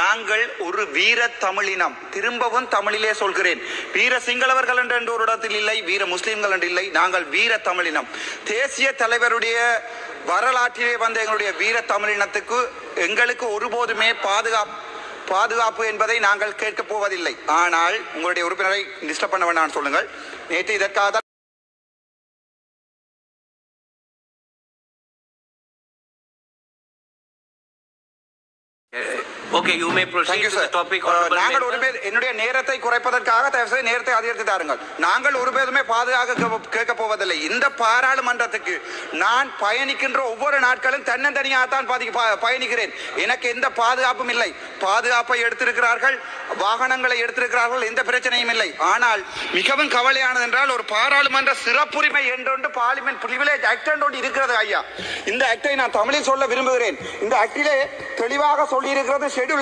நாங்கள் ஒரு வீர தமிழினம். திரும்பவும் தமிழிலே சொல்கிறேன். வீர சிங்களவர்கள் என்ற ஒரு இடத்தில் இல்லை வீர முஸ்லிம்கள் என்று இல்லை. நாங்கள் வீர தமிழினம். தேசிய தலைவருடைய வரலாற்றிலே வந்த எங்களுடைய வீர தமிழினத்துக்கு எங்களுக்கு ஒருபோதுமே பாதுகாப்பு பாதுகாப்பு என்பதை நாங்கள் கேட்கப் போவதில்லை. ஆனால் உங்களுடைய உறுப்பினரை டிஸ்டர்ப் பண்ண வேண்டாம் சொல்லுங்கள். நேற்று இதற்காக தான் To sir. the topic. Uh, honorable நாங்கள். ஒரு பேர் என்னுடைய நேரத்தை குறைப்பதற்காக தயவு செய்து நேரத்தை அதிகரித்து தாருங்கள் நாங்கள் ஒரு பேருமே பாதுகாக்க கேட்க போவதில்லை இந்த பாராளுமன்றத்துக்கு நான் பயணிக்கின்ற ஒவ்வொரு நாட்களும் தன்னந்தனியாகத்தான் பாதி- ப- பயணிக்கிறேன் எனக்கு எந்த பாதுகாப்பும் இல்லை பாதுகாப்பை எடுத்திருக்கிறார்கள் வாகனங்களை எடுத்திருக்கிறார்கள் எந்த பிரச்சனையும் இல்லை. ஆனால் மிகவும் கவலையானது என்றால் ஒரு பாராளுமன்ற சிறப்புரிமை என்றொன்று பார்லிமெண்ட் பிரிவிலேஜ் ஆக்ட் ஒன்று இருக்கிறது ஐயா. இந்த ஆக்டை நான் தமிழில் சொல்ல விரும்புகிறேன். இந்த ஆக்டிலே தெளிவாக சொல்லியிருக்கிறது ஷெட்யூல்